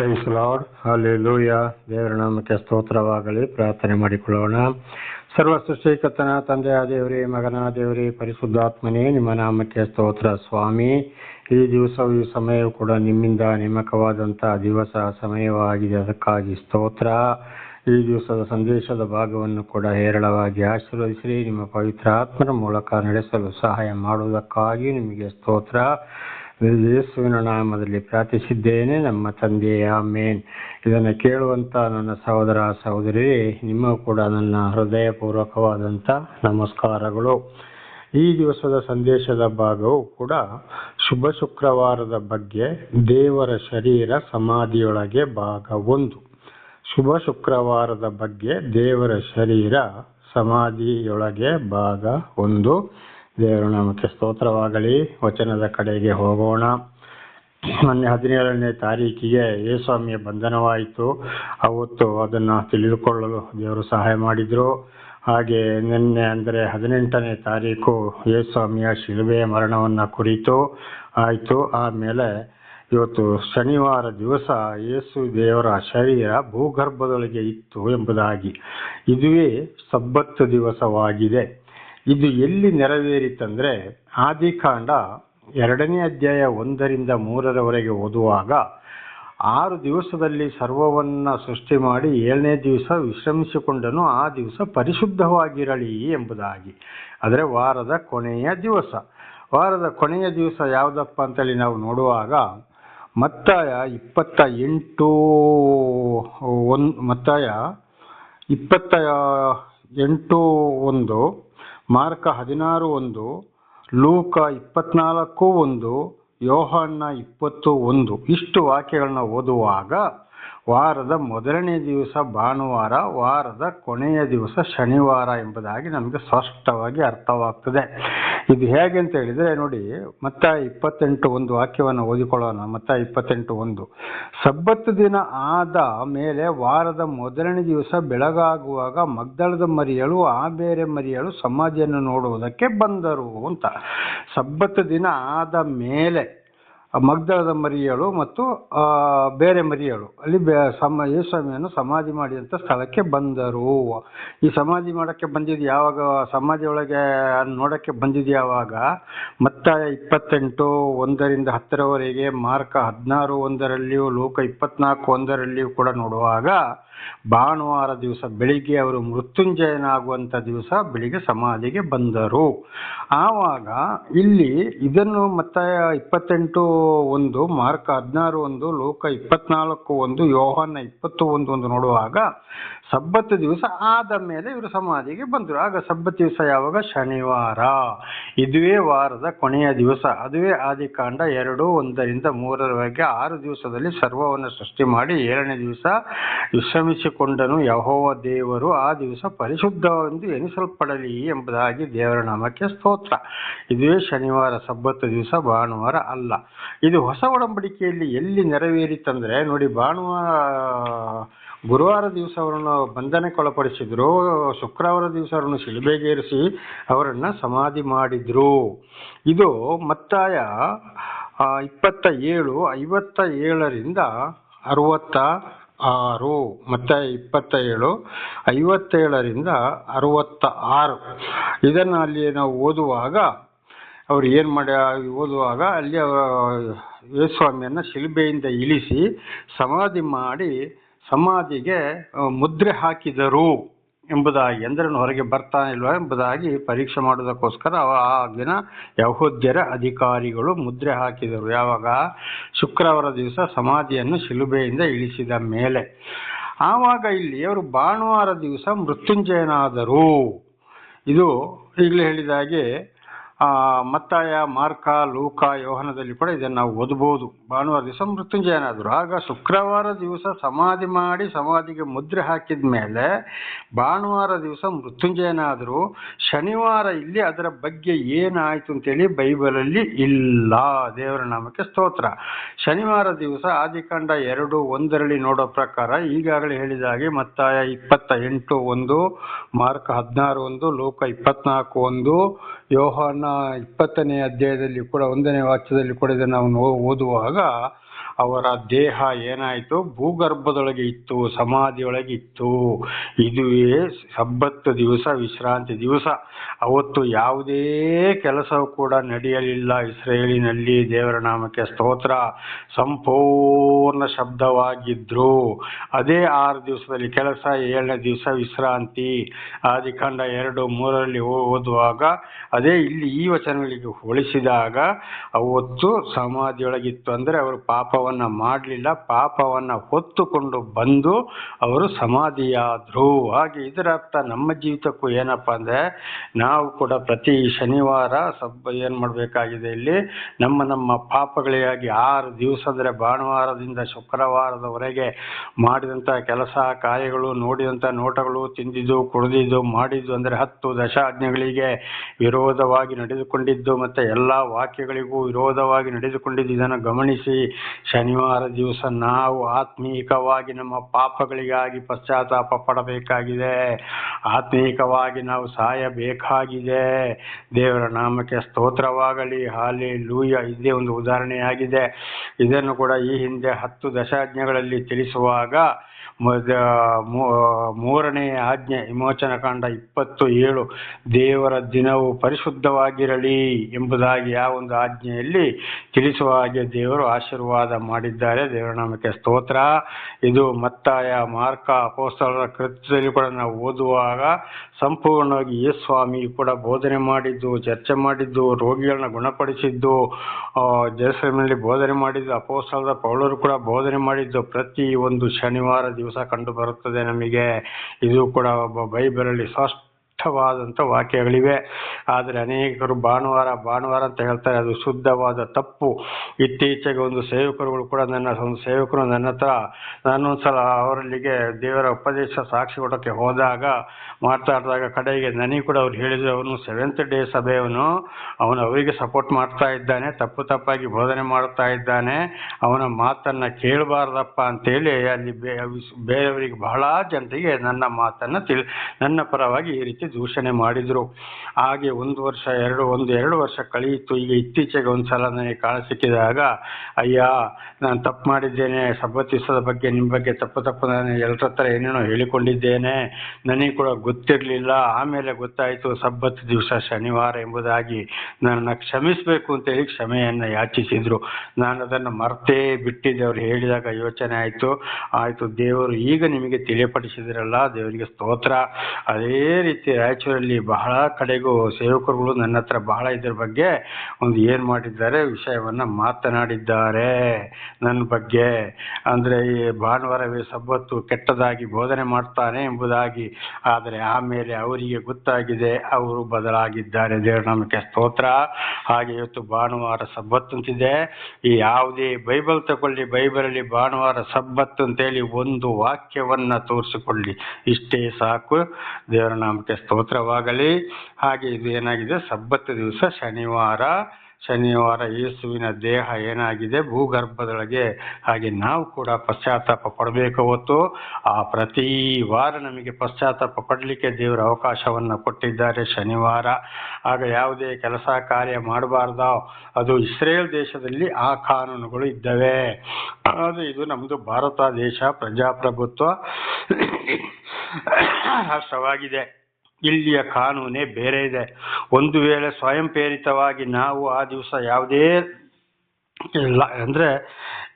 Price lord hallelujah ದೇವರ ನಾಮಕ್ಕೆ ಸ್ತೋತ್ರವಾಗಲಿ. ಪ್ರಾರ್ಥನೆ ಮಾಡಿಕೊಳ್ಳೋಣ. ಸರ್ವ ಸೃಷ್ಟಿಕರ್ತನ ತಂದೆಯ ದೇವರೇ, ಮಗನ ದೇವರೇ, ಪರಿಶುದ್ಧಾತ್ಮನೇ, ನಿಮ್ಮ ನಾಮಕ್ಕೆ ಸ್ತೋತ್ರ ಸ್ವಾಮಿ. ಈ ದಿವಸವು, ಈ ಸಮಯವು ಕೂಡ ನಿಮ್ಮಿಂದ ನೇಮಕವಾದಂಥ ದಿವಸ, ಸಮಯವಾಗಿದೆ. ಅದಕ್ಕಾಗಿ ಸ್ತೋತ್ರ. ಈ ದಿವಸದ ಸಂದೇಶದ ಭಾಗವನ್ನು ಕೂಡ ಹೇರಳವಾಗಿ ಆಶೀರ್ವದಿಸಿರಿ. ನಿಮ್ಮ ಪವಿತ್ರ ಆತ್ಮರ ಮೂಲಕ ನಡೆಸಲು ಸಹಾಯ ಮಾಡುವುದಕ್ಕಾಗಿ ನಿಮಗೆ ಸ್ತೋತ್ರ. ಯೇಸುವಿನ ನಾಮದಲ್ಲಿ ಪ್ರಾರ್ಥಿಸಿದ್ದೇನೆ. ನಮ್ಮ ತಂದೆಯ ಮೇನ್ ಇದನ್ನು ಕೇಳುವಂತ ನನ್ನ ಸಹೋದರ, ಸಹೋದರಿ, ನಿಮ್ಮ ಕೂಡ ನನ್ನ ಹೃದಯಪೂರ್ವಕವಾದಂಥ ನಮಸ್ಕಾರಗಳು. ಈ ದಿವಸದ ಸಂದೇಶದ ಭಾಗವು ಕೂಡ ಶುಭ ಶುಕ್ರವಾರದ ಬಗ್ಗೆ, ದೇವರ ಶರೀರ ಸಮಾಧಿಯೊಳಗೆ ಭಾಗ ಒಂದು. ಶುಭ ಶುಕ್ರವಾರದ ಬಗ್ಗೆ ದೇವರ ಶರೀರ ಸಮಾಧಿಯೊಳಗೆ ಭಾಗ ಒಂದು. ದೇವರ ನಮಗೆ ಸ್ತೋತ್ರವಾಗಲಿ, ವಚನದ ಕಡೆಗೆ ಹೋಗೋಣ. ಮೊನ್ನೆ ಹದಿನೇಳನೇ ತಾರೀಕಿಗೆ ಯೇಸ್ವಾಮಿಯ ಬಂಧನವಾಯಿತು. ಅವತ್ತು ಅದನ್ನು ತಿಳಿದುಕೊಳ್ಳಲು ದೇವರು ಸಹಾಯ ಮಾಡಿದರು. ಹಾಗೆ ನಿನ್ನೆ ಅಂದರೆ ಹದಿನೆಂಟನೇ ತಾರೀಕು ಯೇಸ್ವಾಮಿಯ ಶಿಲುಬೆಯ ಮರಣವನ್ನು ಕುರಿತು ಆಯಿತು. ಆಮೇಲೆ ಇವತ್ತು ಶನಿವಾರ ದಿವಸ ಯೇಸು ದೇವರ ಶರೀರ ಭೂಗರ್ಭದೊಳಗೆ ಇತ್ತು ಎಂಬುದಾಗಿ. ಇದುವೇ ಸಬ್ಬತ್ತು ದಿವಸವಾಗಿದೆ. ಇದು ಎಲ್ಲಿ ನೆರವೇರಿತಂದ್ರೆ ಆದಿಕಾಂಡ ಎರಡನೇ ಅಧ್ಯಾಯ ಒಂದರಿಂದ ಮೂರರವರೆಗೆ ಓದುವಾಗ ಆರು ದಿವಸದಲ್ಲಿ ಸರ್ವವನ್ನ ಸೃಷ್ಟಿ ಮಾಡಿ ಏಳನೇ ದಿವಸ ವಿಶ್ರಮಿಸಿಕೊಂಡನು, ಆ ದಿವಸ ಪರಿಶುದ್ಧವಾಗಿರಲಿ ಎಂಬುದಾಗಿ. ಅಂದರೆ ವಾರದ ಕೊನೆಯ ದಿವಸ. ವಾರದ ಕೊನೆಯ ದಿವಸ ಯಾವುದಪ್ಪ ಅಂತೇಳಿ ನಾವು ನೋಡುವಾಗ ಮತ್ತಾಯ ಇಪ್ಪತ್ತ ಎಂಟು ಒಂದು ಮತ್ತಾಯ ಇಪ್ಪತ್ತ ಎಂಟು ಒಂದು ಮಾರ್ಕ ಹದಿನಾರು ಒಂದು, ಲೂಕ ಇಪ್ಪತ್ನಾಲ್ಕು ಒಂದು ಯೋಹಣ್ಣ ಇಪ್ಪತ್ತು ಒಂದು. ಇಷ್ಟು ವಾಕ್ಯಗಳನ್ನ ಓದುವಾಗ ವಾರದ ಮೊದಲನೇ ದಿವಸ ಭಾನುವಾರ, ವಾರದ ಕೊನೆಯ ದಿವಸ ಶನಿವಾರ ಎಂಬುದಾಗಿ ನಮಗೆ ಸ್ಪಷ್ಟವಾಗಿ ಅರ್ಥವಾಗ್ತದೆ. ಇದು ಹೇಗೆ ಅಂತ ಹೇಳಿದ್ರೆ ನೋಡಿ ಮತ್ತ ಇಪ್ಪತ್ತೆಂಟು ಒಂದು ವಾಕ್ಯವನ್ನು ಓದಿಕೊಳ್ಳೋಣ. ಮತ್ತ ಇಪ್ಪತ್ತೆಂಟು ಒಂದು. ಸಬ್ಬತ್ತು ದಿನ ಆದ ಮೇಲೆ ವಾರದ ಮೊದಲನೇ ದಿವಸ ಬೆಳಗಾಗುವಾಗ ಮಗ್ದಳದ ಮರಿಯಳು ಆ ಬೇರೆ ಮರಿಯಳು ಸಮಾಧಿಯನ್ನು ನೋಡುವುದಕ್ಕೆ ಬಂದರು ಅಂತ. ಸಬ್ಬತ್ತು ದಿನ ಆದ ಮೇಲೆ ಮಗ್ದಳದ ಮರಿಯಳು ಮತ್ತು ಬೇರೆ ಮರಿಯಳು. ಅಲ್ಲಿ ಸಮ ಯೇಸ್ವಾಮಿಯನ್ನು ಸಮಾಧಿ ಮಾಡಿದಂಥ ಸ್ಥಳಕ್ಕೆ ಬಂದರು. ಈ ಸಮಾಧಿ ಮಾಡೋಕ್ಕೆ ಬಂದಿದ್ದು ಯಾವಾಗ? ಸಮಾಧಿ ಒಳಗೆ ನೋಡೋಕ್ಕೆ ಬಂದಿದ್ದು ಯಾವಾಗ? ಮತ್ತ ಇಪ್ಪತ್ತೆಂಟು ಒಂದರಿಂದ ಹತ್ತರವರೆಗೆ, ಮಾರ್ಕ ಹದಿನಾರು ಒಂದರಲ್ಲಿಯೂ, ಲೋಕ ಇಪ್ಪತ್ನಾಲ್ಕು ಒಂದರಲ್ಲಿಯೂ ಕೂಡ ನೋಡುವಾಗ ಭಾನುವಾರ ದಿವಸ ಬೆಳಿಗ್ಗೆ ಅವರು ಮೃತ್ಯುಂಜಯನಾಗುವಂಥ ದಿವಸ ಬೆಳಿಗ್ಗೆ ಸಮಾಧಿಗೆ ಬಂದರು. ಆವಾಗ ಇಲ್ಲಿ ಇದನ್ನು ಮತ್ತೆ ಇಪ್ಪತ್ತೆಂಟು ಒಂದು, ಮಾರ್ಕ ಹದಿನಾರು ಒಂದು, ಲೋಕ ಇಪ್ಪತ್ನಾಲ್ಕು ಒಂದು, ಯೋಹಾನ ಇಪ್ಪತ್ತು ಒಂದು ಒಂದು ನೋಡುವಾಗ ಸಬ್ಬತ್ತು ದಿವಸ ಆದ ಮೇಲೆ ಇವರು ಸಮಾಧಿಗೆ ಬಂದರು. ಆಗ ಸಬ್ಬತ್ ದಿವಸ ಯಾವಾಗ? ಶನಿವಾರ. ಇದುವೇ ವಾರದ ಕೊನೆಯ ದಿವಸ. ಅದುವೇ ಆದಿಕಾಂಡ ಎರಡು, ಒಂದರಿಂದ ಮೂರರವರೆಗೆ ಆರು ದಿವಸದಲ್ಲಿ ಸರ್ವವನ್ನು ಸೃಷ್ಟಿ ಮಾಡಿ ಏಳನೇ ದಿವಸ ವಿಶ್ರಮಿಸಿಕೊಂಡನು ಯಹೋವ ದೇವರು. ಆ ದಿವಸ ಪರಿಶುದ್ಧವೆಂದು ಎನಿಸಲ್ಪಡಲಿ ಎಂಬುದಾಗಿ ದೇವರ ನಾಮಕ್ಕೆ ಸ್ತೋತ್ರ. ಇದುವೇ ಶನಿವಾರ ಸಬ್ಬತ್ತು ದಿವಸ, ಭಾನುವಾರ ಅಲ್ಲ. ಇದು ಹೊಸ ಒಡಂಬಡಿಕೆಯಲ್ಲಿ ಎಲ್ಲಿ ನೆರವೇರಿತಂದ್ರೆ, ನೋಡಿ ಭಾನುವಾರ ಗುರುವಾರ ದಿವಸ ಅವರನ್ನು ಬಂಧನಕ್ಕೊಳಪಡಿಸಿದ್ರು ಶುಕ್ರವಾರ ದಿವಸ ಅವರನ್ನು ಶಿಲುಬೆಗೇರಿಸಿ ಅವರನ್ನ ಸಮಾಧಿ ಮಾಡಿದ್ರು. ಇದು ಮತ್ತಾಯ ಇಪ್ಪತ್ತ ಏಳು ಐವತ್ತ ಏಳರಿಂದ ಅರವತ್ತ ಆರು ಮತ್ತೆ ಇಪ್ಪತ್ತ ಏಳು ಐವತ್ತೇಳರಿಂದ ಅರವತ್ತ ಆರು ಇದನ್ನು ಅಲ್ಲಿ ನಾವು ಓದುವಾಗ, ಅವ್ರು ಏನು ಮಾಡಿ ಓದುವಾಗ ಅಲ್ಲಿ ಅವರ ಯೇಸ್ವಾಮಿಯನ್ನು ಶಿಲ್ಬೆಯಿಂದ ಇಳಿಸಿ ಸಮಾಧಿ ಮಾಡಿ ಸಮಾಧಿಗೆ ಮುದ್ರೆ ಹಾಕಿದರು ಎಂಬುದಾಗಿ ಅಂದ್ರೆ ಹೊರಗೆ ಬರ್ತಾನೆ ಇಲ್ವಾ ಎಂಬುದಾಗಿ ಪರೀಕ್ಷೆ ಮಾಡೋದಕ್ಕೋಸ್ಕರ ಆ ದಿನ ಯಹೋದ್ಯರ ಅಧಿಕಾರಿಗಳು ಮುದ್ರೆ ಹಾಕಿದರು. ಯಾವಾಗ? ಶುಕ್ರವಾರ ದಿವಸ ಸಮಾಧಿಯನ್ನು ಶಿಲುಬೆಯಿಂದ ಇಳಿಸಿದ ಮೇಲೆ. ಆವಾಗ ಇಲ್ಲಿ ಅವರು ಭಾನುವಾರ ದಿವಸ ಮೃತ್ಯುಂಜಯನಾದರು. ಇದು ಈಗಲೇ ಹೇಳಿದ ಹಾಗೆ ಮತ್ತಾಯ, ಮಾರ್ಕ, ಲೂಕ, ಯೋಹನದಲ್ಲಿ ಕೂಡ ಇದನ್ನು ನಾವು ಓದಬಹುದು ಭಾನುವಾರ ದಿವಸ ಮೃತ್ಯುಂಜಯನಾದರು ಆಗ ಶುಕ್ರವಾರ ದಿವಸ ಸಮಾಧಿ ಮಾಡಿ ಸಮಾಧಿಗೆ ಮುದ್ರೆ ಹಾಕಿದ ಮೇಲೆ ಭಾನುವಾರ ದಿವಸ ಮೃತ್ಯುಂಜಯನಾದರು ಶನಿವಾರ ಇಲ್ಲಿ ಅದರ ಬಗ್ಗೆ ಏನಾಯಿತು ಅಂತೇಳಿ ಬೈಬಲಲ್ಲಿ ಇಲ್ಲ. ದೇವರ ನಾಮಕ್ಕೆ ಸ್ತೋತ್ರ. ಶನಿವಾರ ದಿವಸ ಆದಿಕಾಂಡ ಎರಡು ಒಂದರಲ್ಲಿ ನೋಡೋ ಪ್ರಕಾರ ಈಗಾಗಲೇ ಹೇಳಿದ ಹಾಗೆ ಮತ್ತಾಯ ಇಪ್ಪತ್ತ ಎಂಟು ಒಂದು, ಮಾರ್ಕ್ ಹದಿನಾರು ಒಂದು, ಲೋಕ ಇಪ್ಪತ್ನಾಲ್ಕು ಒಂದು, ಯೋಹಾನ ಇಪ್ಪತ್ತನೇ ಅಧ್ಯಾಯದಲ್ಲಿ ಕೂಡ ಒಂದನೇ ವಾಕ್ಯದಲ್ಲಿ ಕೂಡ ಇದನ್ನು ನಾವು ಓದುವಾಗ విధంగా ಅವರ ದೇಹ ಏನಾಯಿತು? ಭೂಗರ್ಭದೊಳಗೆ ಇತ್ತು, ಸಮಾಧಿಯೊಳಗೆ ಇತ್ತು. ಇದುವೇ ಸಬ್ಬತ್ತು ದಿವಸ ವಿಶ್ರಾಂತಿ ದಿವಸ. ಅವತ್ತು ಯಾವುದೇ ಕೆಲಸವು ಕೂಡ ನಡೆಯಲಿಲ್ಲ. ಇಸ್ರೇಲಿನಲ್ಲಿ ದೇವರ ನಾಮಕ್ಕೆ ಸ್ತೋತ್ರ. ಸಂಪೂರ್ಣ ಶಬ್ದವಾಗಿದ್ರು. ಅದೇ ಆರು ದಿವಸದಲ್ಲಿ ಕೆಲಸ, ಏಳನೇ ದಿವಸ ವಿಶ್ರಾಂತಿ. ಆದಿಕಾಂಡ ಎರಡು, ಮೂರರಲ್ಲಿ ಓದುವಾಗ ಅದೇ ಇಲ್ಲಿ ಈ ವಚನಗಳಿಗೆ ಹೋಲಿಸಿದಾಗ ಅವತ್ತು ಸಮಾಧಿಯೊಳಗಿತ್ತು. ಅಂದರೆ ಅವರು ಪಾಪವನ್ನ ಮಾಡಲಿಲ್ಲ, ಪಾಪವನ್ನ ಹೊತ್ತುಕೊಂಡು ಬಂದು ಅವರು ಸಮಾಧಿಯಾದರು. ಹಾಗೆ ಇದರ ಅರ್ಥ ನಮ್ಮ ಜೀವಿತಕ್ಕೂ ಏನಪ್ಪ ಅಂದ್ರೆ, ನಾವು ಕೂಡ ಪ್ರತಿ ಶನಿವಾರ ಸಬ್ಬ ಏನು ಮಾಡಬೇಕಾಗಿದೆ ಇಲ್ಲಿ, ನಮ್ಮ ನಮ್ಮ ಪಾಪಗಳಿಗಾಗಿ ಆರು ದಿವಸ ಅಂದರೆ ಭಾನುವಾರದಿಂದ ಶುಕ್ರವಾರದವರೆಗೆ ಮಾಡಿದಂಥ ಕೆಲಸ, ಕಾರ್ಯಗಳು ನೋಡಿದಂಥ ನೋಟಗಳು, ತಿಂದಿದ್ದು, ಕುಡಿದಿದ್ದು, ಮಾಡಿದ್ದು ಅಂದರೆ ಹತ್ತು ದಶಾಜ್ಞೆಗಳಿಗೆ ವಿರೋಧವಾಗಿ ನಡೆದುಕೊಂಡಿದ್ದು, ಮತ್ತು ಎಲ್ಲ ವಾಕ್ಯಗಳಿಗೂ ವಿರೋಧವಾಗಿ ನಡೆದುಕೊಂಡಿದ್ದು ಇದನ್ನು ಗಮನಿಸಿ ಶನಿವಾರ ದಿವಸ ನಾವು ಆತ್ಮೀಕವಾಗಿ ನಮ್ಮ ಪಾಪಗಳಿಗಾಗಿ ಪಶ್ಚಾತ್ತಾಪ ಪಡಬೇಕಾಗಿದೆ. ಆತ್ಮೀಕವಾಗಿ ನಾವು ಸಾಯಬೇಕಾಗಿದೆ. ದೇವರ ನಾಮಕ್ಕೆ ಸ್ತೋತ್ರವಾಗಲಿ. ಹಾಲಿ ಲೂಯ ಇದೇ ಒಂದು ಉದಾಹರಣೆಯಾಗಿದೆ. ಇದನ್ನು ಕೂಡ ಈ ಹಿಂದೆ ಹತ್ತು ದಶಾಜ್ಞೆಗಳಲ್ಲಿ ತಿಳಿಸುವಾಗ ಮೂರನೇ ಆಜ್ಞೆ, ವಿಮೋಚನ ಕಾಂಡ ಇಪ್ಪತ್ತು ಏಳು ದೇವರ ದಿನವು ಪರಿಶುದ್ಧವಾಗಿರಲಿ ಎಂಬುದಾಗಿ ಆ ಒಂದು ಆಜ್ಞೆಯಲ್ಲಿ ತಿಳಿಸುವ ಹಾಗೆ ದೇವರು ಆಶೀರ್ವಾದ ಮಾಡಿದ್ದಾರೆ. ದೇವರ ನಾಮಕ್ಕೆ ಸ್ತೋತ್ರ. ಇದು ಮತ್ತಾಯ, ಮಾರ್ಕ, ಅಪೋಸ್ತಲರ ಕೃತ್ಯದಲ್ಲಿ ಕೂಡ ನಾವು ಓದುವಾಗ ಸಂಪೂರ್ಣವಾಗಿ ಈ ಸ್ವಾಮಿ ಕೂಡ ಬೋಧನೆ ಮಾಡಿದ್ದು, ಚರ್ಚೆ ಮಾಡಿದ್ದು, ರೋಗಿಗಳನ್ನ ಗುಣಪಡಿಸಿದ್ದು ಜಯಸ್ವಾಮಿನಲ್ಲಿ ಬೋಧನೆ ಮಾಡಿದ್ದು, ಅಪೋಸ್ತಲರ ಪೌಳರು ಕೂಡ ಬೋಧನೆ ಮಾಡಿದ್ದು ಪ್ರತಿ ಒಂದು ಶನಿವಾರ ದಿವಸ. ಕಂಡು ಬರುತ್ತದೆ ನಮಗೆ. ಇದು ಕೂಡ ಒಬ್ಬ ಬೈಬಲಲ್ಲಿ ಸ್ಪಷ್ಟವಾದಂಥ ವಾಕ್ಯಗಳಿವೆ. ಆದರೆ ಅನೇಕರು ಭಾನುವಾರ ಭಾನುವಾರ ಅಂತ ಹೇಳ್ತಾರೆ, ಅದು ಶುದ್ಧವಾದ ತಪ್ಪು. ಇತ್ತೀಚೆಗೆ ಒಂದು ಸೇವಕರುಗಳು ಕೂಡ ನನ್ನ, ಒಂದು ಸೇವಕರು ನನ್ನ ಹತ್ರ ನಾನೊಂದ್ಸಲ ಅವರಲ್ಲಿಗೆ ದೇವರ ಉಪದೇಶ ಸಾಕ್ಷಿ ಕೊಡೋಕ್ಕೆ ಹೋದಾಗ ಮಾತಾಡಿದಾಗ ಕಡೆಗೆ ನನಗೆ ಕೂಡ ಅವ್ರು ಹೇಳಿದ್ರು, ಅವನು ಸೆವೆಂತ್ ಡೇ ಸಭೆಯವನು. ಅವನು ಅವರಿಗೆ ಸಪೋರ್ಟ್ ಮಾಡ್ತಾ ಇದ್ದಾನೆ, ತಪ್ಪು ತಪ್ಪಾಗಿ ಬೋಧನೆ ಮಾಡ್ತಾ ಇದ್ದಾನೆ. ಅವನ ಮಾತನ್ನ ಕೇಳಬಾರ್ದಪ್ಪ ಅಂತೇಳಿ ಅಲ್ಲಿ ಬೇರೆಯವರಿಗೆ ಬಹಳ ಜನರಿಗೆ ನನ್ನ ಮಾತನ್ನ ತಿಳಿ, ನನ್ನ ಪರವಾಗಿ ಈ ರೀತಿ ದೂಷಣೆ ಮಾಡಿದ್ರು. ಹಾಗೆ ಒಂದು ವರ್ಷ, ಎರಡು, ಒಂದು, ಎರಡು ವರ್ಷ ಕಳೆಯಿತು ಈಗ ಇತ್ತೀಚೆಗೆ ಒಂದು ಸಲ ನನಗೆ ಕಾಣ ಸಿಕ್ಕಿದಾಗ, ಅಯ್ಯ, ನಾನು ತಪ್ಪು ಮಾಡಿದ್ದೇನೆ. ಸಬ್ಬತ್ತಿಸದ ಬಗ್ಗೆ ನಿಮ್ಮ ಬಗ್ಗೆ ತಪ್ಪು ತಪ್ಪು ನಾನು ಎಲ್ಲರ ಹತ್ರ ಏನೇನೋ ಹೇಳಿಕೊಂಡಿದ್ದೇನೆ. ನನಗೆ ಕೂಡ ಗೊತ್ತಿರಲಿಲ್ಲ. ಆಮೇಲೆ ಗೊತ್ತಾಯಿತು, ಸಬ್ಬತ್ ದಿವಸ ಶನಿವಾರ ಎಂಬುದಾಗಿ ನನ್ನನ್ನು ಕ್ಷಮಿಸಬೇಕು ಅಂತೇಳಿ ಕ್ಷಮೆಯನ್ನು ಯಾಚಿಸಿದ್ರು. ನಾನು ಅದನ್ನು ಮರ್ತೇ ಬಿಟ್ಟಿದ್ದೆ. ಅವ್ರು ಹೇಳಿದಾಗ ಯೋಚನೆ ಆಯಿತು. ಆಯಿತು, ದೇವರು ಈಗ ನಿಮಗೆ ತಿಳಿಯಪಡಿಸಿದ್ರಲ್ಲ, ದೇವರಿಗೆ ಸ್ತೋತ್ರ. ಅದೇ ರೀತಿ ರಾಯಚೂರಲ್ಲಿ ಬಹಳ ಕಡೆಗೂ ಸೇವಕರುಗಳು ನನ್ನ ಹತ್ರ ಬಹಳ ಇದ್ರ ಬಗ್ಗೆ ಒಂದು ಏನು ಮಾಡಿದ್ದಾರೆ, ವಿಷಯವನ್ನು ಮಾತನಾಡಿದ್ದಾರೆ ನನ್ನ ಬಗ್ಗೆ. ಅಂದರೆ ಈ ಭಾನುವಾರವೇ ಸಬ್ಬತ್ತು ಕೆಟ್ಟದಾಗಿ ಬೋಧನೆ ಮಾಡ್ತಾನೆ ಎಂಬುದಾಗಿ, ಆದರೆ ಆಮೇಲೆ ಅವರಿಗೆ ಗೊತ್ತಾಗಿದೆ, ಅವರು ಬದಲಾಗಿದ್ದಾರೆ ದೇವರ ಸ್ತೋತ್ರ. ಹಾಗೆ ಇವತ್ತು ಭಾನುವಾರ ಸಬ್ಬತ್ತು ಅಂತಿದೆ. ಈ ಯಾವುದೇ ಬೈಬಲ್ ತಗೊಳ್ಳಿ, ಬೈಬಲಲ್ಲಿ ಭಾನುವಾರ ಸಬ್ಬತ್ತು ಅಂತೇಳಿ ಒಂದು ವಾಕ್ಯವನ್ನು ತೋರಿಸಿಕೊಳ್ಳಿ. ಇಷ್ಟೇ ಸಾಕು. ದೇವರ ನಾಮಕ್ಕೆ ಸ್ತೋತ್ರವಾಗಲಿ. ಹಾಗೆ ಇದು ಏನಾಗಿದೆ? ಸಬ್ಬತ್ತು ದಿವಸ ಶನಿವಾರ. ಶನಿವಾರ ಯೇಸುವಿನ ದೇಹ ಏನಾಗಿದೆ? ಭೂಗರ್ಭದೊಳಗೆ. ಹಾಗೆ ನಾವು ಕೂಡ ಪಶ್ಚಾತ್ತಾಪ ಪಡಬೇಕು ಹೊತ್ತು. ಆ ಪ್ರತಿ ವಾರ ನಮಗೆ ಪಶ್ಚಾತ್ತಾಪ ಪಡಲಿಕ್ಕೆ ದೇವರ ಅವಕಾಶವನ್ನು ಕೊಟ್ಟಿದ್ದಾರೆ ಶನಿವಾರ. ಆಗ ಯಾವುದೇ ಕೆಲಸ ಕಾರ್ಯ ಮಾಡಬಾರ್ದ. ಅದು ಇಸ್ರೇಲ್ ದೇಶದಲ್ಲಿ ಆ ಕಾನೂನುಗಳು ಇದ್ದವೆ. ಅದು ಇದು ನಮ್ಮದು ಭಾರತ ದೇಶ ಪ್ರಜಾಪ್ರಭುತ್ವ. ರಾಷ್ಟ್ರವಾಗಿದೆ ಇಲ್ಲಿಯ ಕಾನೂನೇ ಬೇರೆ ಇದೆ. ಒಂದು ವೇಳೆ ಸ್ವಯಂ ಪ್ರೇರಿತವಾಗಿ ನಾವು ಆ ದಿವಸ ಯಾವುದೇ ಇಲ್ಲ. ಅಂದರೆ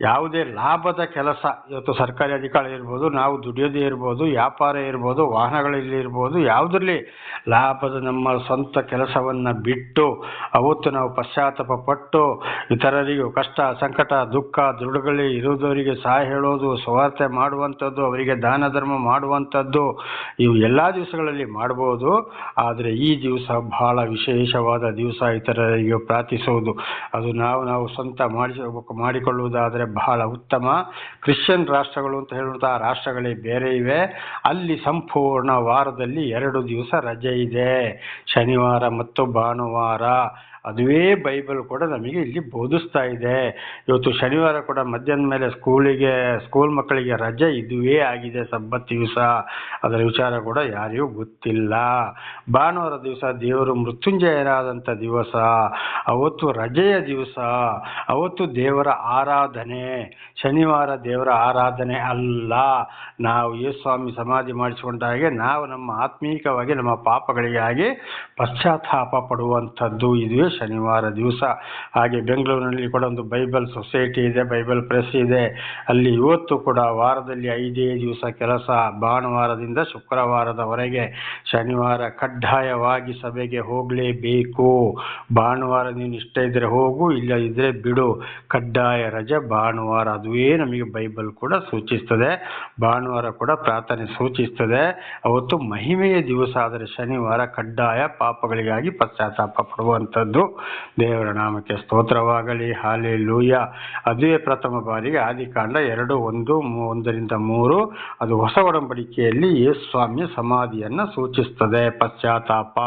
ಯಾವುದೇ ಲಾಭದ ಕೆಲಸ, ಇವತ್ತು ಸರ್ಕಾರಿ ಅಧಿಕಾರಿ ಇರ್ಬೋದು, ನಾವು ದುಡಿಯೋದೇ ಇರ್ಬೋದು, ವ್ಯಾಪಾರ ಇರ್ಬೋದು, ವಾಹನಗಳಲ್ಲಿ ಇರ್ಬೋದು, ಯಾವುದರಲ್ಲಿ ಲಾಭದ ನಮ್ಮ ಸ್ವಂತ ಕೆಲಸವನ್ನು ಬಿಟ್ಟು, ಅವತ್ತು ನಾವು ಪಶ್ಚಾತ್ತಾಪ ಪಟ್ಟು, ಇತರರಿಗೂ ಕಷ್ಟ, ಸಂಕಟ, ದುಃಖ ದುಡುಗಳಿ ಇರುವುದವರಿಗೆ ಸಹಾಯ ಹೇಳೋದು, ಸ್ವಾರ್ಥ ಮಾಡುವಂಥದ್ದು, ಅವರಿಗೆ ದಾನ ಧರ್ಮ ಮಾಡುವಂಥದ್ದು, ಇವು ಎಲ್ಲ ದಿವಸಗಳಲ್ಲಿ ಮಾಡ್ಬೋದು. ಆದರೆ ಈ ದಿವಸ ಬಹಳ ವಿಶೇಷವಾದ ದಿವಸ ಇತರರಿಗೆ ಪ್ರಾರ್ಥಿಸುವುದು. ಅದು ನಾವು ನಾವು ಸ್ವಂತ ಮಾಡಿಸ, ಮಾಡಿಕೊಳ್ಳುವುದಾದರೆ ಬಹಳ ಉತ್ತಮ. ಕ್ರಿಶ್ಚಿಯನ್ ರಾಷ್ಟ್ರಗಳು ಅಂತ ಹೇಳುವಂತಹ ರಾಷ್ಟ್ರಗಳೇ ಬೇರೆ ಇವೆ. ಅಲ್ಲಿ ಸಂಪೂರ್ಣ ವಾರದಲ್ಲಿ ಎರಡು ದಿವಸ ರಜೆ ಇದೆ. ಶನಿವಾರ ಮತ್ತು ಭಾನುವಾರ. ಅದುವೇ ಬೈಬಲ್ ಕೂಡ ನಮಗೆ ಇಲ್ಲಿ ಬೋಧಿಸ್ತಾ ಇದೆ. ಇವತ್ತು ಶನಿವಾರ ಕೂಡ ಮಧ್ಯಾಹ್ನ ಮೇಲೆ ಸ್ಕೂಲಿಗೆ, ಸ್ಕೂಲ್ ಮಕ್ಕಳಿಗೆ ರಜೆ ಇದುವೇ ಆಗಿದೆ ಸಬ್ಬತ್ ದಿವಸ. ಅದರ ವಿಚಾರ ಕೂಡ ಯಾರಿಗೂ ಗೊತ್ತಿಲ್ಲ. ಭಾನುವಾರ ದಿವಸ ದೇವರು ಮೃತ್ಯುಂಜಯರಾದಂಥ ದಿವಸ. ಅವತ್ತು ರಜೆಯ ದಿವಸ. ಅವತ್ತು ದೇವರ ಆರಾಧನೆ. ಶನಿವಾರ ದೇವರ ಆರಾಧನೆ ಅಲ್ಲ. ನಾವು ಯೇಸ್ವಾಮಿ ಸಮಾಧಿ ಮಾಡಿಸಿಕೊಂಡ ಹಾಗೆ ನಾವು ನಮ್ಮ ಆತ್ಮೀಕವಾಗಿ ನಮ್ಮ ಪಾಪಗಳಿಗಾಗಿ ಪಶ್ಚಾತ್ತಾಪ ಪಡುವಂಥದ್ದು. ಇದುವೇ ಶನಿವಾರ ದಿವಸ. ಹಾಗೆ ಬೆಂಗಳೂರಿನಲ್ಲಿ ಕೂಡ ಒಂದು ಬೈಬಲ್ ಸೊಸೈಟಿ ಇದೆ, ಬೈಬಲ್ ಪ್ರೆಸ್ ಇದೆ. ಅಲ್ಲಿ ಇವತ್ತು ಕೂಡ ವಾರದಲ್ಲಿ ಐದೇ ದಿವಸ ಕೆಲಸ. ಭಾನುವಾರದಿಂದ ಶುಕ್ರವಾರದವರೆಗೆ ಶನಿವಾರ ಕಡ್ಡಾಯವಾಗಿ ಸಭೆಗೆ ಹೋಗಲೇಬೇಕು. ಭಾನುವಾರ ನೀನು ಇಷ್ಟ ಇದ್ದರೆ ಹೋಗು, ಇಲ್ಲ ಇದ್ರೆ ಬಿಡು. ಕಡ್ಡಾಯ ರಜೆ ಭಾನುವಾರ. ಅದುವೇ ನಮಗೆ ಬೈಬಲ್ ಕೂಡ ಸೂಚಿಸ್ತದೆ. ಭಾನುವಾರ ಕೂಡ ಪ್ರಾರ್ಥನೆ ಸೂಚಿಸ್ತದೆ. ಅವತ್ತು ಮಹಿಮೆಯ ದಿವಸ, ಆದರೆ ಶನಿವಾರ ಕಡ್ಡಾಯ ಪಾಪಗಳಿಗಾಗಿ ಪಶ್ಚಾತ್ತಾಪ ಪಡುವಂಥದ್ದು. ದೇವರ ನಾಮಕ್ಕೆ ಸ್ತೋತ್ರವಾಗಲಿ. ಹಾಲೆ ಲೂಯ ಅದುವೇ ಪ್ರಥಮ ಬಾರಿಗೆ ಆದಿಕಾಂಡ ಎರಡು ಒಂದು ಒಂದರಿಂದ ಮೂರು. ಅದು ಹೊಸ ಒಡಂಬಡಿಕೆಯಲ್ಲಿ ಸ್ವಾಮಿಯ ಸಮಾಧಿಯನ್ನು ಸೂಚಿಸ್ತದೆ ಪಶ್ಚಾತ್ತಾಪ.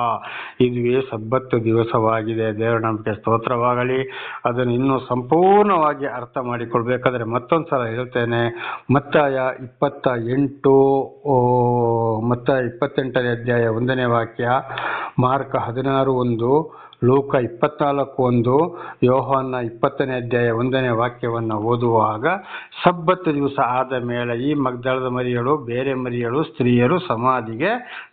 ಇದುವೇ ಸಬ್ಬತ್ತು ದಿವಸವಾಗಿದೆ. ದೇವರ ನಾಮಕ್ಕೆ ಸ್ತೋತ್ರವಾಗಲಿ. ಅದನ್ನು ಇನ್ನೂ ಸಂಪೂರ್ಣವಾಗಿ ಅರ್ಥ ಮಾಡಿಕೊಳ್ಬೇಕಾದ್ರೆ ಮತ್ತೊಂದು ಸಲ ಹೇಳ್ತೇನೆ. ಮತ್ತಾಯ ಇಪ್ಪತ್ತ ಎಂಟು ಓ, ಮತ್ತಾಯ ಇಪ್ಪತ್ತೆಂಟನೇ ಅಧ್ಯಾಯ ಒಂದನೇ ವಾಕ್ಯ ಮಾರ್ಕ ಹದಿನಾರು ಒಂದು. ಲೋಕ ಇಪ್ಪತ್ನಾಲ್ಕು ಒಂದು, ಯೋಹಾನ ಇಪ್ಪತ್ತನೇ ಅಧ್ಯಾಯ ಒಂದನೇ ವಾಕ್ಯವನ್ನು ಓದುವಾಗ ಸಬ್ಬತ್ತು ದಿವಸ ಆದ ಮೇಲೆ ಈ ಮಗ್ದಳದ ಮರಿಗಳು ಬೇರೆ ಮರಿಗಳು ಸ್ತ್ರೀಯರು, ಸಮಾಧಿಗೆ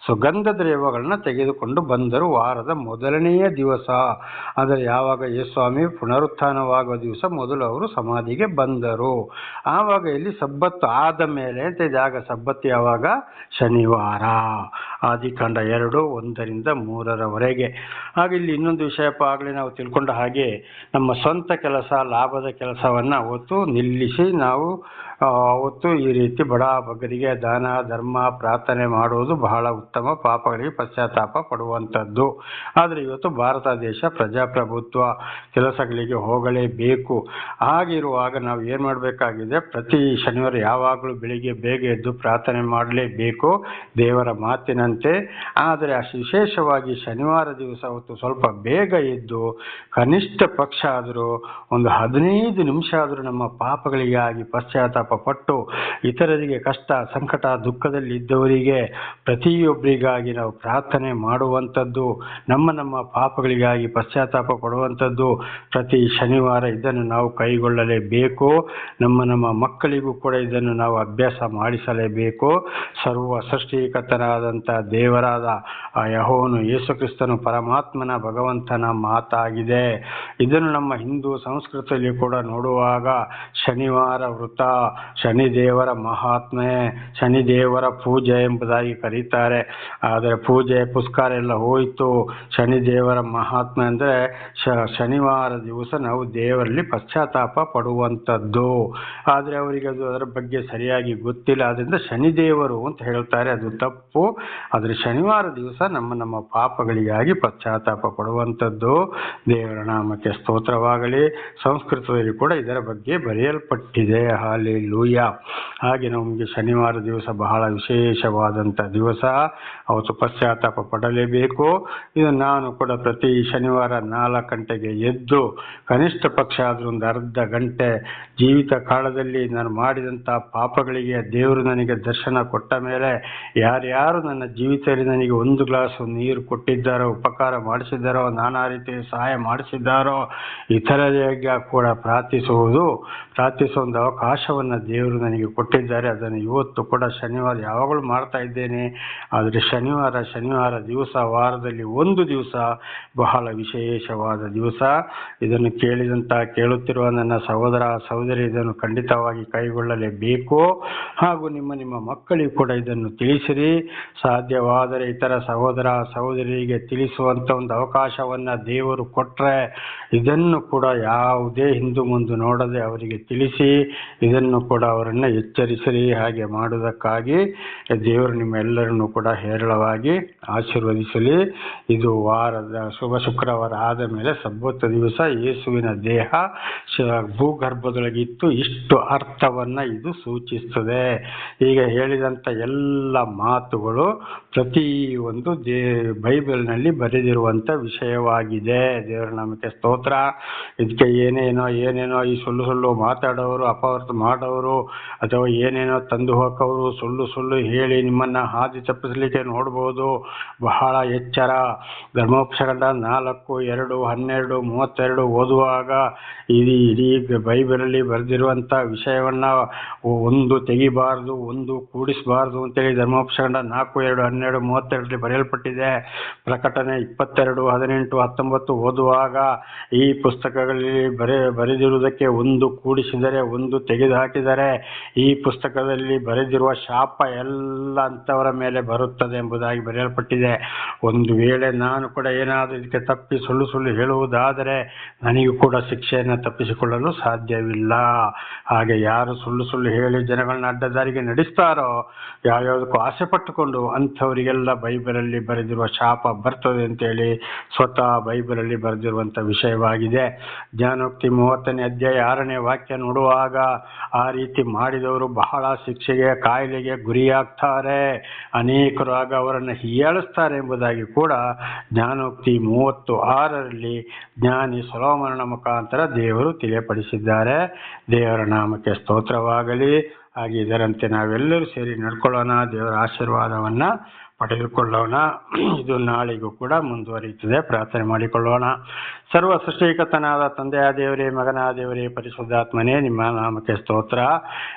ಸುಗಂಧ ದ್ರವ್ಯಗಳನ್ನು ತೆಗೆದುಕೊಂಡು ಬಂದರು. ವಾರದ ಮೊದಲನೆಯ ದಿವಸ. ಅಂದರೆ ಯಾವಾಗ ಯೇಸ್ವಾಮಿ ಪುನರುತ್ಥಾನವಾಗುವ ದಿವಸ, ಮೊದಲು ಅವರು ಸಮಾಧಿಗೆ ಬಂದರು. ಆವಾಗ ಇಲ್ಲಿ ಸಬ್ಬತ್ತು ಆದ ಮೇಲೆ ಅಂತ ಇದಾಗ ಸಬ್ಬತ್ತು ಯಾವಾಗ? ಶನಿವಾರ. ಆದಿಕಾಂಡ ಎರಡು, ಒಂದರಿಂದ ಮೂರರವರೆಗೆ. ಹಾಗೆ ಇಲ್ಲಿ ಇನ್ನೊಂದು ವಿಷಯಪ್ಪ ಆಗಲಿ ನಾವು ತಿಳ್ಕೊಂಡ ಹಾಗೆ ನಮ್ಮ ಸ್ವಂತ ಕೆಲಸ ಲಾಭದ ಕೆಲಸವನ್ನು ಅವತ್ತು ನಿಲ್ಲಿಸಿ ನಾವು ಆ, ಅವತ್ತು ಈ ರೀತಿ ಬಡ ಬಗ್ಗರಿಗೆ ದಾನ ಧರ್ಮ ಪ್ರಾರ್ಥನೆ ಮಾಡುವುದು ಬಹಳ ಉತ್ತಮ ಪಾಪಗಳಿಗೆ ಪಶ್ಚಾತ್ತಾಪ ಪಡುವಂಥದ್ದು. ಆದರೆ ಇವತ್ತು ಭಾರತ ದೇಶ ಪ್ರಜಾಪ್ರಭುತ್ವ ಕೆಲಸಗಳಿಗೆ ಹೋಗಲೇಬೇಕು. ಹಾಗಿರುವಾಗ ನಾವು ಏನು ಮಾಡಬೇಕಾಗಿದೆ ಪ್ರತಿ ಶನಿವಾರ ಯಾವಾಗಲೂ ಬೆಳಿಗ್ಗೆ ಬೇಗ ಎದ್ದು ಪ್ರಾರ್ಥನೆ ಮಾಡಲೇಬೇಕು ದೇವರ ಮಾತಿನಂತೆ. ಆದರೆ ಅಷ್ಟು ವಿಶೇಷವಾಗಿ ಶನಿವಾರ ದಿವಸ ಅವತ್ತು ಸ್ವಲ್ಪ ಬೇಗ ಎದ್ದು ಕನಿಷ್ಠ ಪಕ್ಷ ಆದರೂ ಒಂದು ಹದಿನೈದು ನಿಮಿಷ ಆದರೂ ನಮ್ಮ ಪಾಪಗಳಿಗಾಗಿ ಪಶ್ಚಾತ್ತಾಪ ಪಟ್ಟು ಇತರರಿಗೆ ಕಷ್ಟ, ಸಂಕಟ, ದುಃಖದಲ್ಲಿ ಇದ್ದವರಿಗೆ ಪ್ರತಿಯೊಬ್ಬರಿಗಾಗಿ ನಾವು ಪ್ರಾರ್ಥನೆ ಮಾಡುವಂಥದ್ದು, ನಮ್ಮ ನಮ್ಮ ಪಾಪಗಳಿಗಾಗಿ ಪಶ್ಚಾತ್ತಾಪ ಪಡುವಂಥದ್ದು ಪ್ರತಿ ಶನಿವಾರ ಇದನ್ನು ನಾವು ಕೈಗೊಳ್ಳಲೇಬೇಕು. ನಮ್ಮ ನಮ್ಮ ಮಕ್ಕಳಿಗೂ ಕೂಡ ಇದನ್ನು ನಾವು ಅಭ್ಯಾಸ ಮಾಡಿಸಲೇಬೇಕು. ಸರ್ವ ಸೃಷ್ಟಿಕರ್ತನಾದಂಥ ದೇವರಾದ ಆ ಯಹೋನು ಯೇಸುಕ್ರಿಸ್ತನು ಪರಮಾತ್ಮನ ಭಗವಂತನ ಮಾತಾಗಿದೆ. ಇದನ್ನು ನಮ್ಮ ಹಿಂದೂ ಸಂಸ್ಕೃತಿಯಲ್ಲಿ ಕೂಡ ನೋಡುವಾಗ ಶನಿವಾರ ವೃತ, ಶನಿದೇವರ ಮಹಾತ್ಮೆ, ಶನಿದೇವರ ಪೂಜೆ ಎಂಬುದಾಗಿ ಕರೀತಾರೆ. ಆದರೆ ಪೂಜೆ ಪುಸ್ಕಾರ ಎಲ್ಲ ಹೋಯಿತು. ಶನಿದೇವರ ಮಹಾತ್ಮೆ ಅಂದರೆ ಶನಿವಾರ ದಿವಸ ನಾವು ದೇವರಲ್ಲಿ ಪಶ್ಚಾತ್ತಾಪ ಪಡುವಂಥದ್ದು. ಆದರೆ ಅವರಿಗೆ ಅದು ಅದರ ಬಗ್ಗೆ ಸರಿಯಾಗಿ ಗೊತ್ತಿಲ್ಲ. ಆದ್ದರಿಂದ ಶನಿದೇವರು ಅಂತ ಹೇಳ್ತಾರೆ. ಅದು ತಪ್ಪು. ಆದರೆ ಶನಿವಾರ ದಿವಸ ನಮ್ಮ ನಮ್ಮ ಪಾಪಗಳಿಗಾಗಿ ಪಶ್ಚಾತ್ತಾಪ ಪಡುವಂಥದ್ದು ದೇವರ ನಾಮಕ್ಕೆ ಸ್ತೋತ್ರವಾಗಲಿ. ಸಂಸ್ಕೃತದಲ್ಲಿ ಕೂಡ ಇದರ ಬಗ್ಗೆ ಬರೆಯಲ್ಪಟ್ಟಿದೆ. ಹಾಲಿ ಲೂಯ ಹಾಗೆ ನಮಗೆ ಶನಿವಾರ ದಿವಸ ಬಹಳ ವಿಶೇಷವಾದಂಥ ದಿವಸ. ಅವತ್ತು ಪಶ್ಚಾತ್ತಾಪ ಪಡಲೇಬೇಕು. ಇದು ನಾನು ಕೂಡ ಪ್ರತಿ ಶನಿವಾರ ನಾಲ್ಕು ಗಂಟೆಗೆ ಎದ್ದು ಕನಿಷ್ಠ ಪಕ್ಷ ಆದರೂ ಒಂದು ಅರ್ಧ ಗಂಟೆ ಜೀವಿತ ಕಾಲದಲ್ಲಿ ನಾನು ಮಾಡಿದಂಥ ಪಾಪಗಳಿಗೆ ದೇವರು ನನಗೆ ದರ್ಶನ ಕೊಟ್ಟ ಮೇಲೆ ಯಾರ್ಯಾರು ನನ್ನ ಜೀವಿತದಲ್ಲಿ ನನಗೆ ಒಂದು ಗ್ಲಾಸ್ ನೀರು ಕೊಟ್ಟಿದ್ದಾರೋ, ಉಪಕಾರ ಮಾಡಿಸಿದ್ದಾರೋ ನಾನಾ ರೀತಿ ಸಹಾಯ ಮಾಡಿಸಿದ್ದಾರೋ ಇತರರಿಗೆ ಕೂಡ ಪ್ರಾರ್ಥಿಸುವುದು ಪ್ರಾರ್ಥಿಸುವ ಒಂದು ಅವಕಾಶವನ್ನು ದೇವರು ನನಗೆ ಕೊಟ್ಟಿದ್ದಾರೆ. ಅದನ್ನು ಇವತ್ತು ಕೂಡ ಶನಿವಾರ ಯಾವಾಗಲೂ ಮಾಡ್ತಾ ಇದ್ದೇನೆ. ಆದರೆ ಶನಿವಾರ ಶನಿವಾರ ದಿವಸ, ವಾರದಲ್ಲಿ ಒಂದು ದಿವಸ ಬಹಳ ವಿಶೇಷವಾದ ದಿವಸ. ಇದನ್ನು ಕೇಳಿದಂತ, ಕೇಳುತ್ತಿರುವ ನನ್ನ ಸಹೋದರ, ಸಹೋದರಿ ಇದನ್ನು ಖಂಡಿತವಾಗಿ ಕೈಗೊಳ್ಳಲೇಬೇಕು. ಹಾಗೂ ನಿಮ್ಮ ನಿಮ್ಮ ಮಕ್ಕಳಿಗೆ ಕೂಡ ಇದನ್ನು ತಿಳಿಸಿರಿ. ಸಾಧ್ಯವಾದರೆ ಇತರ ಸಹೋದರ, ಸಹೋದರಿಗೆ ತಿಳಿಸುವಂತ ಒಂದು ಅವಕಾಶವನ್ನು ದೇವರು ಕೊಟ್ಟರೆ ಇದನ್ನು ಕೂಡ ಯಾವುದೇ ಹಿಂದು ಮುಂದೆ ನೋಡದೆ ಅವರಿಗೆ ತಿಳಿಸಿ, ಇದನ್ನು ಕೂಡ ಅವರನ್ನು ಎಚ್ಚರಿಸಲಿ, ಹಾಗೆ ಮಾಡುವುದಕ್ಕಾಗಿ ದೇವರು ನಿಮ್ಮೆಲ್ಲರನ್ನು ಕೂಡ ಹೇರಳವಾಗಿ ಆಶೀರ್ವದಿಸಲಿ. ಇದು ವಾರದ ಶುಭ ಶುಕ್ರವಾರ ಆದ ಮೇಲೆ ಸಬ್ಬತ್ತ ದಿವಸ ಯೇಸುವಿನ ದೇಹ ಭೂಗರ್ಭದೊಳಗಿತ್ತು. ಇಷ್ಟು ಅರ್ಥವನ್ನ ಇದು ಸೂಚಿಸ್ತದೆ. ಈಗ ಹೇಳಿದಂಥ ಎಲ್ಲ ಮಾತುಗಳು ಪ್ರತಿ ಒಂದು ದೇ ಬೈಬಲ್ನಲ್ಲಿ ಬರೆದಿರುವಂಥ ವಿಷಯ ವಿಷಯವಾಗಿದೆ. ದೇವರ ನಮಗೆ ಸ್ತೋತ್ರ. ಇದಕ್ಕೆ ಏನೇನೋ ಏನೇನೋ ಈ ಸುಳ್ಳು ಸುಳ್ಳು ಮಾತಾಡೋರು, ಅಪವರ್ತ ಮಾಡೋರು, ಅಥವಾ ಏನೇನೋ ತಂದು ಹಾಕೋರು, ಸುಳ್ಳು ಸುಳ್ಳು ಹೇಳಿ ನಿಮ್ಮನ್ನ ಹಾದಿ ತಪ್ಪಿಸಲಿಕ್ಕೆ ನೋಡ್ಬೋದು. ಬಹಳ ಎಚ್ಚರ. ಧರ್ಮೋಪಕ್ಷಗಳ ನಾಲ್ಕು, ಎರಡು, ಹನ್ನೆರಡು, ಮೂವತ್ತೆರಡು ಓದುವಾಗ ಇಡೀ ಇಡೀ ಬೈಬಲಲ್ಲಿ ಬರೆದಿರುವಂಥ ವಿಷಯವನ್ನ ಒಂದು ತೆಗಿಬಾರ್ದು, ಒಂದು ಕೂಡಿಸಬಾರ್ದು ಅಂತೇಳಿ ಧರ್ಮೋಪಸಗಂಡ ನಾಲ್ಕು, ಎರಡು, ಹನ್ನೆರಡು, ಮೂವತ್ತೆರಡರಲ್ಲಿ ಬರೆಯಲ್ಪಟ್ಟಿದೆ. ಪ್ರಕಟಣೆ ಇಪ್ಪತ್ತೆರಡು ಹದಿನೆಂಟು ಹತ್ತೊಂಬತ್ತು ಓದುವಾಗ ಈ ಪುಸ್ತಕಗಳಲ್ಲಿ ಬರೆ, ಬರೆದಿರುವುದಕ್ಕೆ ಒಂದು ಕೂಡಿಸಿದರೆ, ಒಂದು ತೆಗೆದುಹಾಕಿದರೆ ಈ ಪುಸ್ತಕದಲ್ಲಿ ಬರೆದಿರುವ ಶಾಪ ಎಲ್ಲ ಅಂಥವರ ಮೇಲೆ ಬರುತ್ತದೆ ಎಂಬುದಾಗಿ ಬರೆಯಲ್ಪಟ್ಟಿದೆ. ಒಂದು ವೇಳೆ ನಾನು ಕೂಡ ಏನಾದರೂ ಇದಕ್ಕೆ ತಪ್ಪಿ ಸುಳ್ಳು ಸುಳ್ಳು ಹೇಳುವುದಾದರೆ ನನಗೂ ಕೂಡ ಶಿಕ್ಷೆಯನ್ನು ತಪ್ಪಿಸಿಕೊಳ್ಳಲು ಸಾಧ್ಯವಿಲ್ಲ. ಹಾಗೆ ಯಾರು ಸುಳ್ಳು ಸುಳ್ಳು ಹೇಳಿ ಜನಗಳನ್ನ ಅಡ್ಡದಾರಿಗೆ ನಡೆಸ್ತಾರೋ, ಯಾವ್ಯಾವುದಕ್ಕೂ ಆಸೆ ಪಟ್ಟುಕೊಂಡು ಅಂಥವರಿಗೆಲ್ಲ ಬೈಬಲಲ್ಲಿ ಬರೆದಿರುವ ಶಾಪ ಬರ್ತದೆ ಅಂತೇಳಿ ಸ್ವತಃ ಬೈಬಲಲ್ಲಿ ಬರೆದಿರುವಂಥ ವಿಷಯವಾಗಿದೆ. ಜ್ಞಾನೋಕ್ತಿ ಮೂವತ್ತನೇ ಅಧ್ಯಾಯ ಆರನೇ ವಾಕ್ಯ ನೋಡುವಾಗ ಆ ರೀತಿ ಮಾಡಿದವರು ಬಹಳ ಶಿಕ್ಷೆಗೆ, ಕಾಯಿಲೆಗೆ ಗುರಿಯಾಗ್ತಾರೆ. ಅನೇಕರು ಆಗ ಅವರನ್ನು ಹೀಯಾಳಿಸ್ತಾರೆ ಎಂಬುದಾಗಿ ಕೂಡ ಜ್ಞಾನೋಕ್ತಿ ಮೂವತ್ತು ಆರರಲ್ಲಿ ಜ್ಞಾನಿ ಸೊಲೋಮರಣ ಮುಖಾಂತರ ದೇವರು ತಿಳಿಯಪಡಿಸಿದ್ದಾರೆ. ದೇವರ ನಾಮಕ್ಕೆ ಸ್ತೋತ್ರವಾಗಲಿ. ಹಾಗೆ ಇದರಂತೆ ನಾವೆಲ್ಲರೂ ಸೇರಿ ನಡ್ಕೊಳ್ಳೋಣ. ದೇವರ ಆಶೀರ್ವಾದವನ್ನ ಪಡೆದುಕೊಳ್ಳೋಣ. ಇದು ನಾಳೆಗೂ ಕೂಡ ಮುಂದುವರಿಯುತ್ತದೆ. ಪ್ರಾರ್ಥನೆ ಮಾಡಿಕೊಳ್ಳೋಣ. ಸರ್ವ ಸೃಷ್ಟಿಕತನಾದ ತಂದೆಯ ದೇವರೇ, ಮಗನ ದೇವರೇ, ಪರಿಶುದ್ಧಾತ್ಮನೇ, ನಿಮ್ಮ ನಾಮಕ್ಕೆ ಸ್ತೋತ್ರ.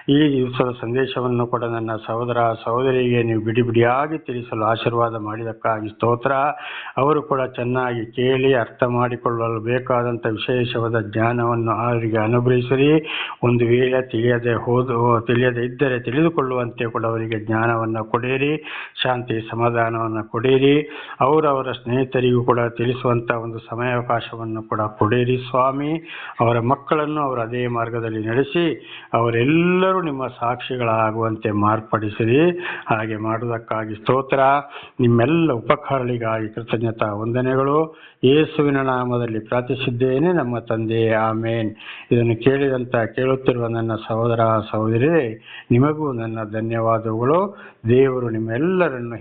ಈ ದಿವಸದ ಸಂದೇಶವನ್ನು ಕೂಡ ನನ್ನ ಸಹೋದರ ಸಹೋದರಿಗೆ ನೀವು ಬಿಡಿ ಬಿಡಿಯಾಗಿ ತಿಳಿಸಲು ಆಶೀರ್ವಾದ ಮಾಡಿದಕ್ಕಾಗಿ ಸ್ತೋತ್ರ. ಅವರು ಕೂಡ ಚೆನ್ನಾಗಿ ಕೇಳಿ ಅರ್ಥ ಮಾಡಿಕೊಳ್ಳಲು ಬೇಕಾದಂಥ ವಿಶೇಷವಾದ ಜ್ಞಾನವನ್ನು ಅವರಿಗೆ ಅನುಗ್ರಹಿಸಿರಿ. ಒಂದು ವೇಳೆ ತಿಳಿಯದೆ ಹೋದು, ತಿಳಿಯದೆ ಇದ್ದರೆ ತಿಳಿದುಕೊಳ್ಳುವಂತೆ ಕೂಡ ಅವರಿಗೆ ಜ್ಞಾನವನ್ನು ಕೊಡಿರಿ. ಶಾಂತಿ ಸಮಾಧಾನವನ್ನು ಕೊಡಿರಿ. ಅವರವರ ಸ್ನೇಹಿತರಿಗೂ ಕೂಡ ತಿಳಿಸುವಂಥ ಒಂದು ಸಮಯಾವಕಾಶವನ್ನು ಕೂಡ ಕೊಡಿರಿ ಸ್ವಾಮಿ. ಅವರ ಮಕ್ಕಳನ್ನು ಅವರ ಅದೇ ಮಾರ್ಗದಲ್ಲಿ ನಡೆಸಿ, ಅವರೆಲ್ಲರೂ ನಿಮ್ಮ ಸಾಕ್ಷಿಗಳಾಗುವಂತೆ ಮಾರ್ಪಡಿಸಿರಿ. ಹಾಗೆ ಮಾಡುವುದಕ್ಕಾಗಿ ಸ್ತೋತ್ರ. ನಿಮ್ಮೆಲ್ಲ ಉಪಕಾರಗಳಿಗಾಗಿ ಕೃತಜ್ಞತಾ ವಂದನೆಗಳು. ಯೇಸುವಿನ ನಾಮದಲ್ಲಿ ಪ್ರಾರ್ಥಿಸಿದ್ದೇನೆ, ನಮ್ಮ ತಂದೆ, ಆಮೇನ್. ಇದನ್ನು ಕೇಳಿದಂತ ಕೇಳುತ್ತಿರುವ ನನ್ನ ಸಹೋದರ ಸಹೋದರಿ ನಿಮಗೂ ನನ್ನ ಧನ್ಯವಾದಗಳು. ದೇವರು ನಿಮ್ಮೆಲ್ಲರನ್ನು